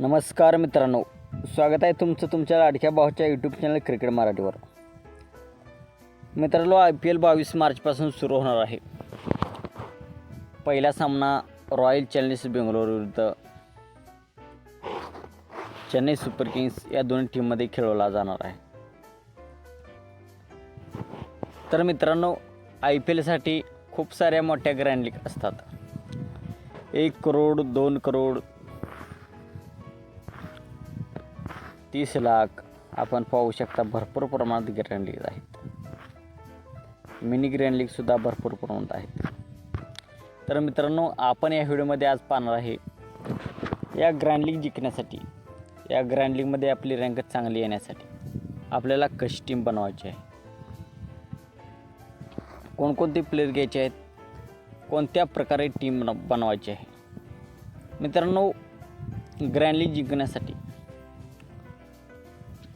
नमस्कार मित्रांनो स्वागत आहे तुमचं तुमच्या लाडक्या भावाच्या यूट्यूब चॅनल क्रिकेट मराठीवर. मित्रांनो आय पी एल बावीस मार्चपासून सुरू होणार आहे. पहिला सामना रॉयल चॅलेंजर्स बेंगलोर विरुद्ध चेन्नई सुपर किंग्स या दोन्ही टीममध्ये खेळवला जाणार आहे. तर मित्रांनो आय पी एलसाठी खूप साऱ्या मोठ्या ग्रँड लीग असतात. एक करोड दोन करोड तीस लाख आपण पाहू शकता भरपूर प्रमाणात ग्रँड लीग आहेत. मिनी ग्रँड लीगसुद्धा भरपूर प्रमाणात आहेत. तर मित्रांनो आपण या व्हिडिओमध्ये आज पाहणार आहे या ग्रँड लीग जिंकण्यासाठी या ग्रँड लीगमध्ये आपली रँक चांगली येण्यासाठी आपल्याला कशी टीम बनवायची आहे? कोणकोणते प्लेयर घ्यायचे आहेत? कोणत्या प्रकारे टीम बन- बनवायची आहे? मित्रांनो ग्रँड लीग जिंकण्यासाठी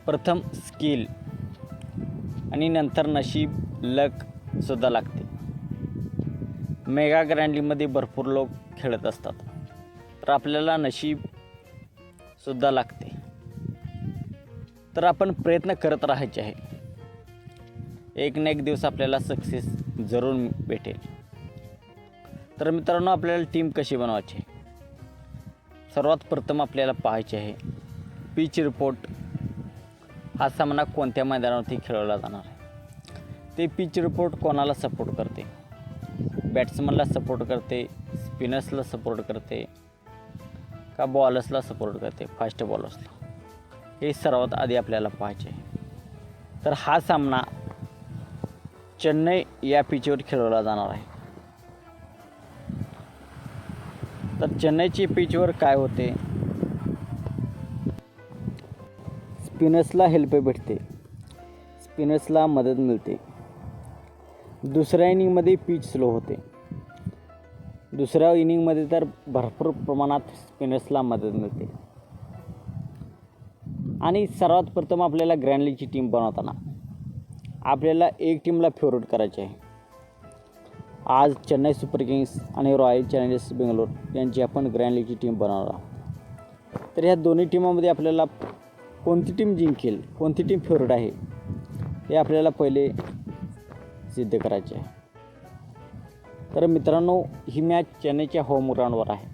प्रथम स्किल आणि नंतर नशीब लकसुद्धा लागते. मेगा ग्रँडलीमध्ये भरपूर लोक खेळत असतात. तर आपल्याला नशीबसुद्धा लागते. तर आपण प्रयत्न करत राहायचे आहे. एक ना एक दिवस आपल्याला सक्सेस जरूर भेटेल. तर मित्रांनो आपल्याला टीम कशी बनवायची? सर्वात प्रथम आपल्याला पाहायचे आहे. पिच रिपोर्ट हा सामना कोणत्या मैदानावरती खेळवला जाणार आहे? ते पिच रिपोर्ट कोणाला सपोर्ट करते? बॅट्समनला सपोर्ट करते स्पिनर्सला सपोर्ट करते का बॉलर्सला सपोर्ट करते? फास्ट बॉलर्सला हे सर्वात आधी आपल्याला पाहायचे तर हा सामना चेन्नई या पिचवर खेळवला जाणार आहे. तर चेन्नईची पिचवर काय होते? स्पिनर्सला हेल्प भेटते. स्पिनर्सला मदत मिळते. दुसऱ्या इनिंगमध्ये पिच स्लो होते. दुसऱ्या इनिंगमध्ये तर भरपूर प्रमाणात स्पिनर्सला मदत मिळते. आणि सर्वात प्रथम आपल्याला ग्रँड लीगची टीम बनवताना आपल्याला एक टीमला फेवरेट करायची आहे. आज चेन्नई सुपर किंग्स आणि रॉयल चॅलेंजर्स बेंगलोर यांची आपण ग्रँड लीगची टीम बनवणार आहोत. तर ह्या दोन्ही टीमामध्ये आपल्याला कोणती टीम जिंकेल कोणती टीम फेवरेट आहे हे आपल्याला पहिले सिद्ध करायचे आहे. तर मित्रांनो ही मॅच चेन्नईच्या होम ग्राउंडवर आहे.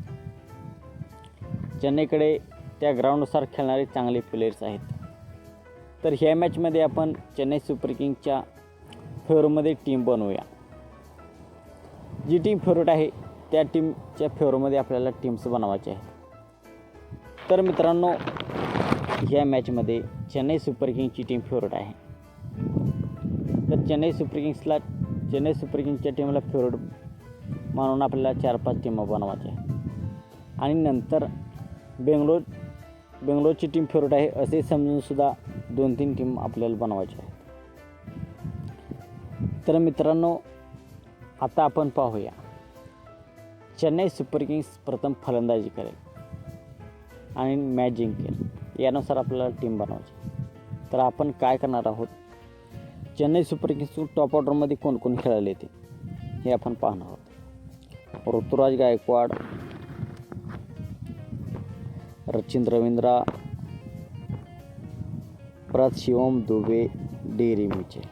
चेन्नईकडे त्या ग्राउंडनुसार खेळणारे चांगले प्लेयर्स आहेत. तर ह्या मॅचमध्ये आपण चेन्नई सुपर किंगच्या फेवरमध्ये टीम बनवूया. जी टीम फेवरेट आहे त्या टीमच्या फेवरमध्ये आपल्याला टीम्स बनवायचे आहे तर मित्रांनो ह्या मॅचमध्ये चेन्नई सुपर किंगची टीम फेवरेट आहे. तर चेन्नई सुपर किंग्सला चेन्नई सुपर किंग्सच्या टीमला फेवरेट म्हणून आपल्याला चार पाच टीमा बनवायच्या आणि नंतर बेंगलोर बेंगलोरची टीम फेवरेट आहे असे समजूनसुद्धा दोन तीन टीम आपल्याला बनवायच्या आहेत. तर मित्रांनो आता आपण पाहूया. चेन्नई सुपर किंग्स प्रथम फलंदाजी करेल. आणि मॅच जिंकेल यानुसार आपल्याला टीम बनवायची. तर आपण काय करणार आहोत? चेन्नई सुपर किंग्स टॉप ऑर्डरमध्ये कोण कोण खेळायला येते? हे आपण पाहणार आहोत. ऋतुराज गायकवाड रचिन रवींद्रा परत शिवम दुबे डेरी मिचे.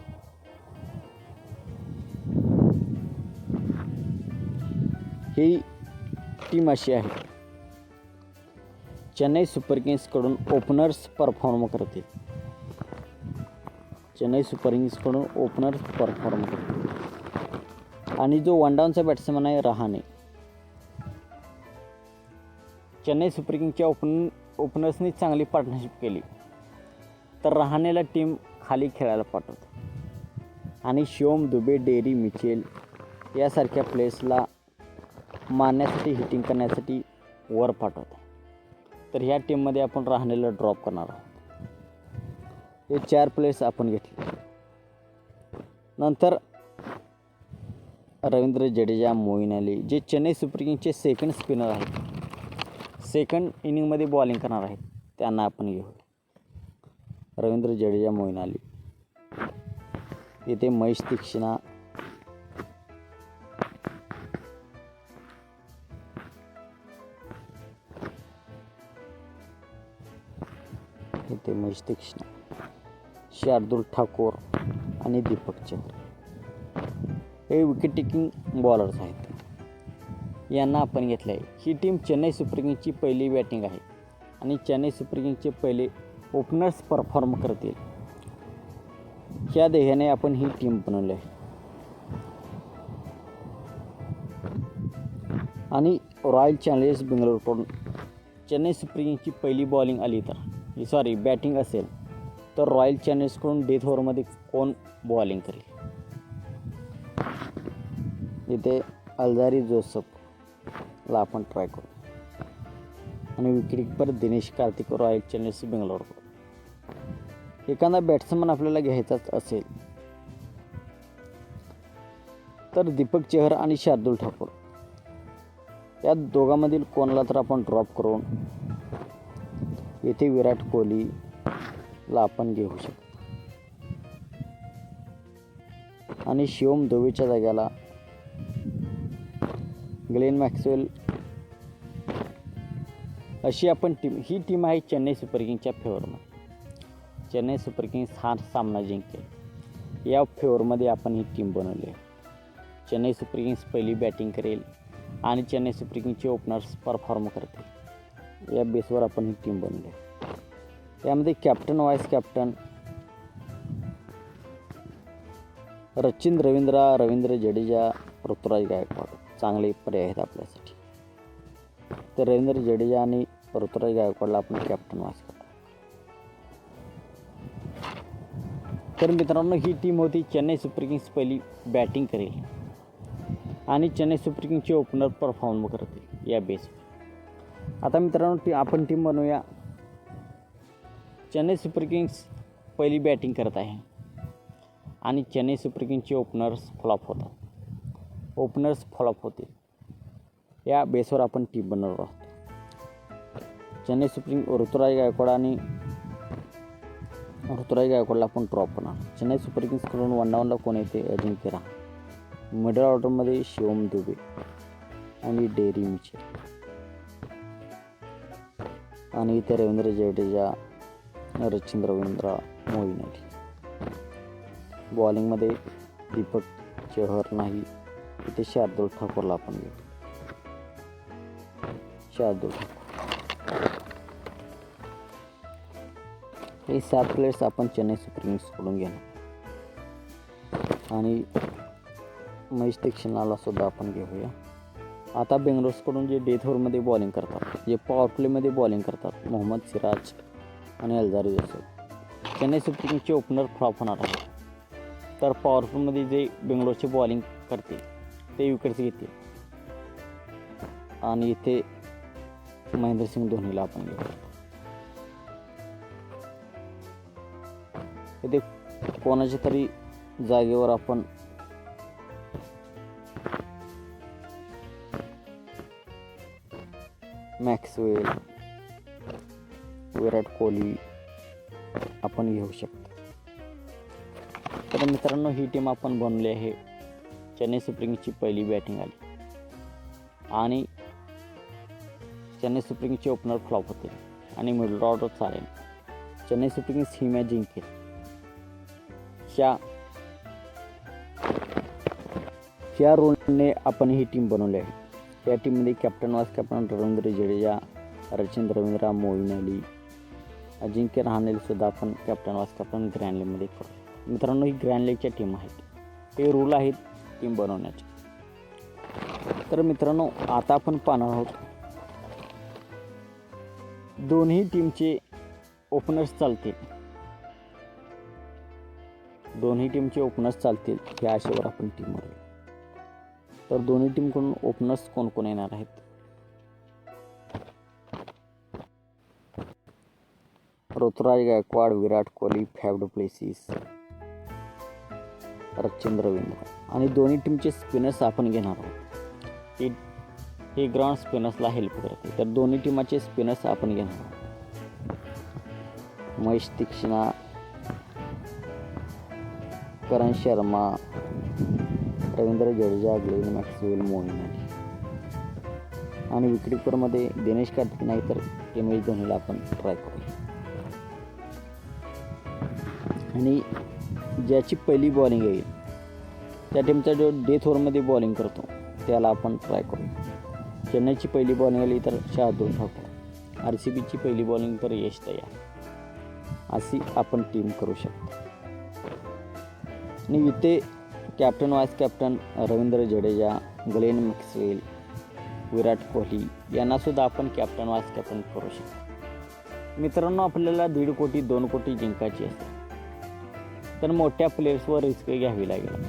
ही टीम अशी आहे. चेन्नई सुपर किंग्सकडून ओपनर्स परफॉर्म करते चेन्नई सुपर किंग्सकडून ओपनर्स परफॉर्म करते आणि जो वन डाऊनचा बॅट्समन आहे रहाणे. चेन्नई सुपर किंग्सच्या ओपन ओपनर्सनी चांगली पार्टनरशिप केली. तर रहाणेला टीम खाली खेळायला पाठवते. आणि शिवम दुबे डेरी मिचेल यासारख्या प्लेसला मारण्यासाठी हिटिंग करण्यासाठी वर पाठवते. तर ह्या टीममध्ये आपण राहण्याला ड्रॉप करणार आहोत. हे चार प्लेयर्स आपण घेतले. नंतर रवींद्र जडेजा मोईन अली जे चेन्नई सुपर किंगचे सेकंड स्पिनर आहेत. सेकंड इनिंगमध्ये बॉलिंग करणार आहेत. त्यांना आपण घेऊ. रवींद्र जडेजा मोईन अली. इथे महेश दीक्षिणा इथे महेश तीक्ष्ण शार्दूल ठाकूर आणि दीपक चहर. हे विकेट टेकिंग बॉलर्स आहेत. यांना आपण घेतलं आहे ही टीम चेन्नई सुपर किंगची पहिली बॅटिंग आहे आणि चेन्नई सुपर किंगचे पहिले ओपनर्स परफॉर्म करतील. ह्या ध्येयाने आपण ही टीम बनवली आहे. आणि रॉयल चॅलेंजर्स बेंगलोरकडून चेन्नई सुपर किंगची पहिली बॉलिंग आली तर. सॉरी बॅटिंग असेल तर रॉयल चॅलेंजकडून डेथ ओव्हरमध्ये कोण बॉलिंग करेल? इथे अल्झारी जोसफला आपण ट्राय करू. आणि wicketkeeper Dinesh Karthik Royal Challengers बेंगलोरकडून एखादा बॅट्समन आपल्याला घ्यायचाच असेल तर दीपक चेहर आणि शार्दुल ठाकूर. या दोघांमधील कोणाला तर आपण ड्रॉप करून येथे विराट कोहलीला आपण घेऊ शकतो. आणि शिवम दुबेच्या जाग्याला ग्लेन मॅक्सवेल अशी आपण टीम ही टीम आहे चेन्नई सुपर किंगच्या फेवरमध्ये. चेन्नई सुपर किंग्स हा सामना जिंकेल. या फेवरमध्ये आपण ही टीम बनवली आहे. चेन्नई सुपर किंग्स पहिली बॅटिंग करेल आणि चेन्नई सुपर किंगचे ओपनर्स परफॉर्म करतील. या बेसवर आपण ही टीम बनवली यामध्ये captain vice captain Rachin Ravindra Ravindra Jadeja Ruturaj Gaikwad. चांगले पर्याय आहेत आपल्यासाठी. तर रवींद्र जडेजा आणि ऋतुराज गायकवाडला आपण कॅप्टन व्हाईस तर मित्रांनो ही टीम होती चेन्नई सुपर किंग्स पहिली बॅटिंग करेल. आणि चेन्नई सुपर किंगचे ओपनर परफॉर्म करतील या बेसवर आता मित्रांनो टी आपण टीम बनवूया. चेन्नई सुपर किंग्स पहिली बॅटिंग करत आहे. आणि चेन्नई सुपर किंगचे ओपनर्स फ्लॉप होतात. ओपनर्स फ्लॉप होतील. या बेसवर आपण टीम बनवणार आहोत. चेन्नई सुपर किंग ऋतुराज गायकवाड आणि ऋतुराज गायकवाडला आपण ड्रॉप होणार चेन्नई सुपर किंग्सकडून वन डाऊनला कोण येते? अजिंक्य राहा मिडल ऑर्डरमध्ये शिवम दुबे आणि डेरी मिचेल. आणि इथे रवींद्र जडेजा रचिन रवींद्र मोईन अली बॉलिंगमध्ये दीपक चहर नाही. इथे शार्दुल ठाकूरला आपण घेऊ शार्दुल ठाकूर. हे सात प्लेयर्स आपण चेन्नई सुपर किंग्सकडून घेणार. आणि महेश दीक्षिणाला सुद्धा आपण घेऊया. आता बेंगलोरकडून जे डेथ ओव्हरमध्ये बॉलिंग करतात जे पॉवर प्लेमध्ये बॉलिंग करतात मोहम्मद सिराज आणि अल्झारी जोसेफ. चेन्नई सुपर किंगचे ओपनर फ्लॉप होणार आहे. तर पॉवरफुलमध्ये जे बेंगलोरचे बॉलिंग करतील ते विकेट्स घेतील. आणि इथे महेंद्रसिंग धोनीला आपण घेऊ. इथे कोणाच्या तरी जागेवर आपण मॅक्सवेल विराट कोहली आपण घेऊ शकतो. तर मित्रांनो ही टीम आपण बनवली आहे. चेन्नई सुपर किंगची पहिली बॅटिंग आली. आणि चेन्नई सुपर किंगचे ओपनर फ्लॉप होते. आणि मिडल ऑर्डर चालेल. चेन्नई सुपर किंग्स ही मॅच जिंकेल. ह्या ह्या रोलने आपण ही टीम बनवली आहे. या टीममध्ये captain vice captain Ravindra Jadeja Rachin Ravindra Moeen Ali Ajinkya रहाणेसुद्धा आपण कॅप्टन वास कॅप्टन ग्रँड लीगमध्ये करू मित्रांनो ही ग्रँड लीगच्या टीम आहेत. हे रूल आहेत टीम बनवण्याचे. तर मित्रांनो आता आपण पाहणार आहोत दोन्ही टीमचे ओपनर्स चालतील. दोन्ही टीमचे ओपनर्स चालतील या आशेवर आपण टीम बनवू तर दोन्ही टीमकडून ओपनर्स कोण कोण येणार आहेत? Ruturaj Gaikwad Virat Kohli Faf du Plessis Rachin Ravindra. आणि दोन्ही टीमचे स्पिनर्स आपण घेणार आहोत. हे हे ग्राउंड स्पिनर्सला हेल्प करते तर दोन्ही टीमाचे स्पिनर्स आपण घेणार आहोत. महेश तीक्ष्णा करण शर्मा रवींद्र जडेजा ग्लेन मॅक्सवेल मोईन आणि विकेटकीपरमध्ये दिनेश कार्तिक नाही तर एम एस धोनीला आपण ट्राय करू आणि ज्याची पहिली बॉलिंग येईल त्या टीमचा जो डेथ ओव्हरमध्ये बॉलिंग करतो त्याला आपण ट्राय करू चेन्नईची पहिली बॉलिंग आली तर शहादूर ठाकूर. आर सी बीची पहिली बॉलिंग तर यश तयार. अशी आपण टीम करू शकतो. आणि इथे captain vice captain Ravindra Jadeja Glenn Maxwell Virat Kohli यांनासुद्धा आपण कॅप्टन व्हाईस कॅप्टन करू शकतो. मित्रांनो आपल्याला दीड कोटी दोन कोटी जिंकायची असते. तर मोठ्या प्लेयर्सवर रिस्क घ्यावी लागेल.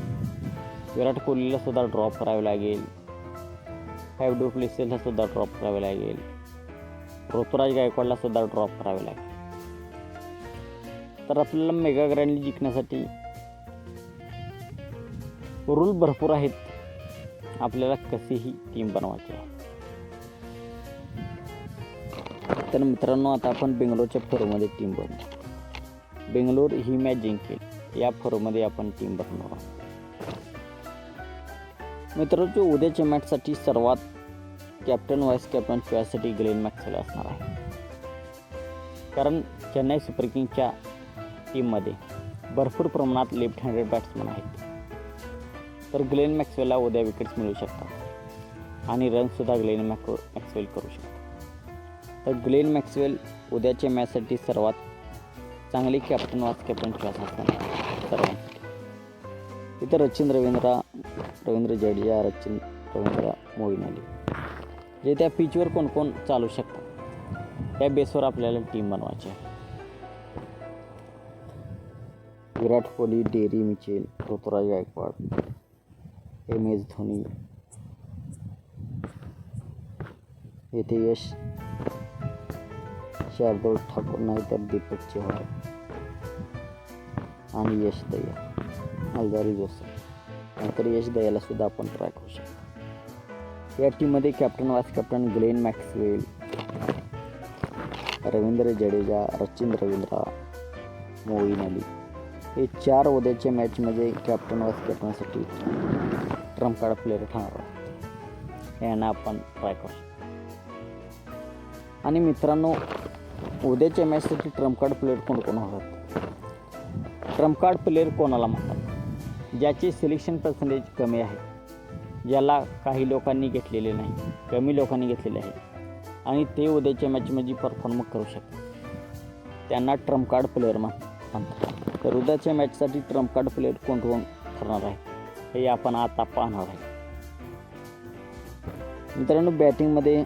विराट कोहलीला सुद्धा ड्रॉप करावे लागेल. फाईव्ह डू प्लेसेसला सुद्धा ड्रॉप करावे लागेल. ऋतुराज गायकवाडलासुद्धा ड्रॉप करावे लागेल. तर आपल्याला मेगा ग्रँडली जिंकण्यासाठी रूल भरपूर आहेत. आपल्याला कशीही टीम बनवायची आहे. तर मित्रांनो आता आपण बेंगलोरच्या फोरोमध्ये टीम बनवू. बेंगलोर ही मॅच जिंकेल. या फोरोमध्ये आपण टीम बनवणार आहोत. मित्रांनो उद्याच्या मॅचसाठी सर्वात कॅप्टन व्हाईस कॅप्टन खेळासाठी ग्लेन मॅक्सला असणार आहे. कारण चेन्नई सुपर किंगच्या टीममध्ये भरपूर प्रमाणात लेफ्ट हँडेड बॅट्समन आहेत. तर ग्लेन मॅक्सवेलला उद्या विकेट्स मिळू शकतात. आणि रनसुद्धा ग्लेन मॅक मॅक्सवेल करू शकतो तर ग्लेन मॅक्सवेल उद्याच्या मॅचसाठी सर्वात चांगली कॅप्टन वाच कॅप्टन चॉईस असणार सर्वांसाठी. इथं रचिन रवींद्र रवींद्र जडेजा रचिन रवींद्र मोईन अली जे त्या पिचवर कोण कोण चालू शकतात. त्या बेसवर आपल्याला टीम बनवायची आहे. Virat Kohli Daryl Mitchell Ruturaj Gaikwad. M S Dhoni. येथे यश. शार्दूल ठाकूर नाही तर दीपक चव्हाण. आणि यश दया. अलदारी जोसेफ नाहीतर यश दयाला सुद्धा आपण ट्राय करू शकतो. या टीममध्ये captain vice captain Glenn Maxwell Ravindra Jadeja Rachin Ravindra Moeen Ali. हे चार उद्याच्या मॅचमध्ये कॅप्टन वाईस कॅप्टनसाठी ट्रम्प कार्ड प्लेअर ठरणार यांना आपण ट्राय करू. आणि मित्रांनो उद्याच्या मॅचसाठी ट्रम्प कार्ड प्लेअर कोण कोण होतात ट्रम्प कार्ड प्लेअर कोणाला म्हणतात? ज्याचे सिलेक्शन पर्सेंटेज कमी आहे ज्याला काही लोकांनी घेतलेले नाही कमी लोकांनी घेतलेले आहे आणि ते उद्याच्या मॅचमध्ये परफॉर्म करू शकतात. त्यांना ट्रम्प कार्ड प्लेअर म्हणतात. तर उद्याच्या मॅचसाठी ट्रम्प कार्ड प्लेअर कोण कोण ठरणार आहे? हे आपण आता पाहणार आहे. मित्रांनो, बॅटिंगमध्ये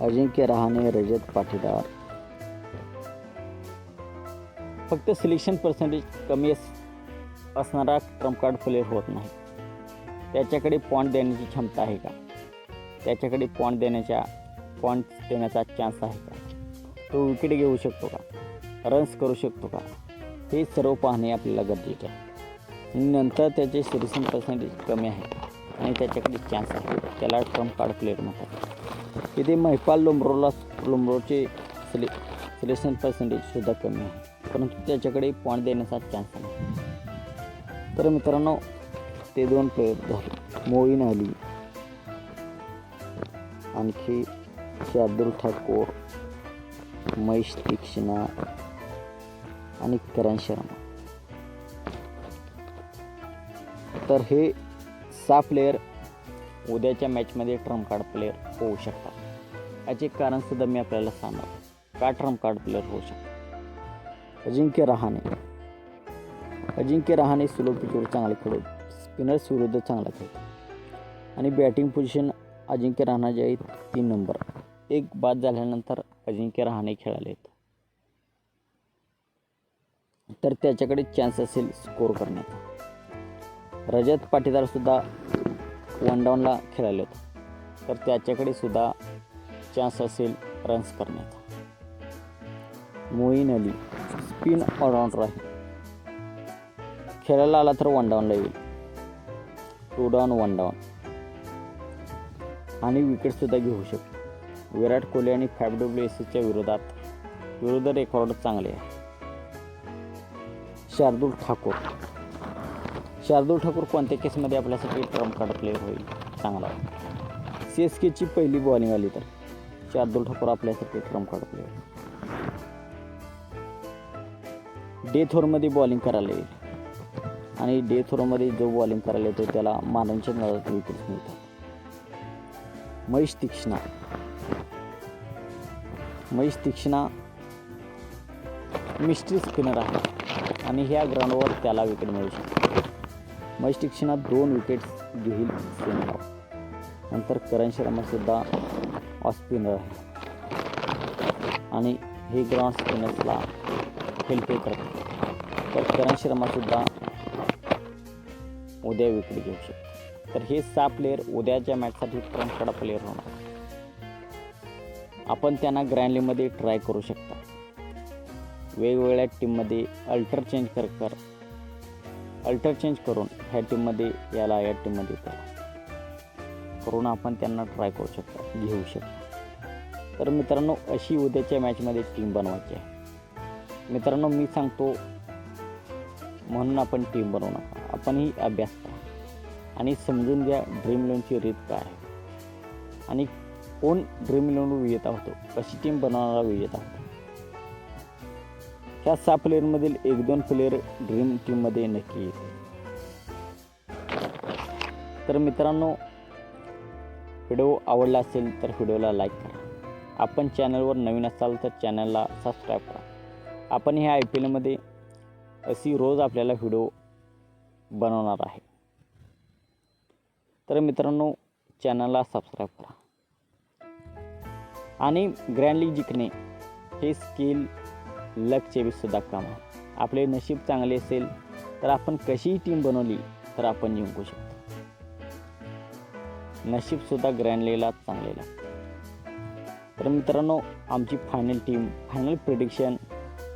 अजिंक्य रहाणे, रजत पाटीदार. फक्त सिलेक्शन पर्सेंटेज कमी अस, असणारा ट्रंप कार्ड प्लेअर होत नाही. त्याच्याकडे पॉईंट देण्याची क्षमता आहे का? त्याच्याकडे पॉईंट देण्याच्या पॉईंट देण्याचा चान्स आहे का? तो विकेट घेऊ शकतो का? रन्स करू शकतो का? हे सर्व पाहणे आपल्याला गरजेचे आहे. नंतर त्याचे सिलेक्शन पर्सेंटेज कमी आहे आणि त्याच्याकडे चान्स आहे. त्याला ट्रम्प कार्ड प्लेअर म्हणतात. इथे महिपाल लोंब्रोला लोंब्रोचे सिले सिलेक्शन पर्सेंटेजसुद्धा कमी आहे. परंतु त्याच्याकडे पॉईंट देण्याचा चान्स नाही. तर मित्रांनो ते दोन प्लेयर झाले. मोईन अली आणखी शार्दुल ठाकूर महेश तीक्षणा आणि करण शर्मा. तर हे सहा प्लेयर उद्याच्या मॅचमध्ये ट्रम्प कार्ड प्लेयर होऊ शकतात. याचे कारणसुद्धा मी आपल्याला सांगणार. का ट्रम्प कार्ड प्लेअर होऊ शकतात? अजिंक्य रहाणे. अजिंक्य रहाणे स्लो पिचवर चांगले खेळत. स्पिनर्स विरुद्ध चांगला खेळतो. आणि बॅटिंग पोझिशन अजिंक्य रहाणा जे आहे तीन नंबर एक बाद झाल्यानंतर अजिंक्य रहाणे खेळायला येतं. तर त्याच्याकडे चान्स असेल स्कोर करण्याचा. रजत पाटीदारसुद्धा वन डाऊनला खेळाले होते तर त्याच्याकडे सुद्धा चान्स असेल रन्स करण्याचा. मोईन अली स्पिन ऑलराऊंडर आहे. खेळायला आला तर वन डाऊनला येईल. टू डाऊन वन डाऊन आणि विकेटसुद्धा घेऊ शकतो. विराट कोहली आणि फॅब डब्ल्यू एस सीच्या विरोधात विरुद्ध रेकॉर्ड चांगले आहे. शार्दूल ठाकूर. शार्दूल ठाकूर कोणत्या केसमध्ये आपल्यासाठी ट्रम्प कार्ड प्लेअर होईल? चांगला. सी एस केची पहिली बॉलिंग आली तर. शार्दूल ठाकूर आपल्यासाठी ट्रम्प कार्ड प्लेअर डे थोरमध्ये बॉलिंग करायला येईल. आणि डे थ्रोमध्ये जो बॉलिंग करायला येतो त्याला मानांच्या नादात विकेट मिळतात. महेश तीक्ष्णा. महेश तीक्ष्णा मिस्ट्री स्पिनर आहे. आणि ह्या ग्राउंडवर त्याला विकेट मिळू शकते. महेश दोन विकेट्स घेईल स्पिनर नंतर करण शर्मासुद्धा ऑफ स्पिनर आहे. आणि हे ग्राउंड स्पिनर्सला हेल्प करते तर करण शर्मासुद्धा उद्या विकेट घेऊ शकतो. तर हे सहा प्लेयर उद्याच्या मॅचसाठी कडा प्लेयर होणार. आपण त्यांना ग्रँडलीमध्ये ट्राय करू शकता. वेगवेगळ्या टीममध्ये अल्टर चेंज कर कर. अल्टर चेंज करून ह्या टीममध्ये याला या टीममध्ये त्याला करून आपण त्यांना ट्राय करू शकता घेऊ शकता. तर मित्रांनो अशी उद्याच्या मॅचमध्ये टीम बनवायची आहे. मित्रांनो मी सांगतो म्हणून आपण टीम बनवू नका. आपणही अभ्यास करा. आणि समजून घ्या ड्रीम लोनची रीत काय आहे. आणि कोण ड्रीम इलेवनवर विजेता होतो कशी टीम बनवणारा विजेता होतो. ह्या सहा प्लेअरमधील एक दोन प्लेअर ड्रीम टीममध्ये नक्की येते तर मित्रांनो व्हिडिओ आवडला असेल तर व्हिडिओला लाईक करा. आपण चॅनलवर नवीन असाल तर चॅनलला सबस्क्राईब करा. आपण ह्या आय पी एलमध्ये अशी रोज आपल्याला व्हिडिओ बनवणार आहे. तर मित्रांनो चॅनलला सबस्क्राईब करा. आणि ग्रँड लीग जिंकणे हे स्किल लकचे सुद्धा काम आहे आपले नशीब चांगले असेल तर आपण कशीही टीम बनवली तर आपण जिंकू शकतो. नशीबसुद्धा ग्रँड चांगलेला. तर मित्रांनो आमची फायनल टीम फायनल प्रिडिक्शन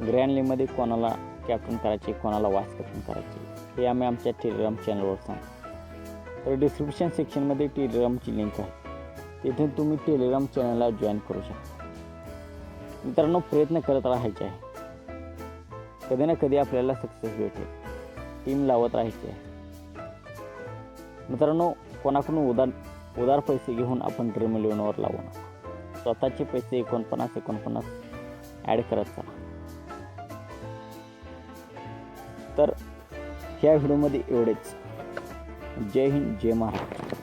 ग्रँडलीमध्ये कोणाला कॅप्टन करायचे कोणाला वाईस कॅप्टन करायचे हे आम्ही आमच्या टेलिग्राम चॅनलवर सांगतो तर डिस्क्रिप्शन सेक्शनमध्ये टेलिग्रामची लिंक आहे. तिथून तुम्ही टेलिग्राम चॅनलला जॉईन करू शकता. मित्रांनो प्रयत्न करत राहायचे आहे. कधी ना कधी आपल्याला सक्सेस भेटेल. टीम लावत राहायची आहे. मित्रांनो कोणाकडून उदा उदार पैसे घेऊन आपण ड्रीम इलेवनवर लावू नका. स्वतःचे पैसे एकोणपन्नास एकोणपन्नास ॲड करत चला. तर ह्या व्हिडिओमध्ये एवढेच. जय हिंद जय महाराष्ट्र.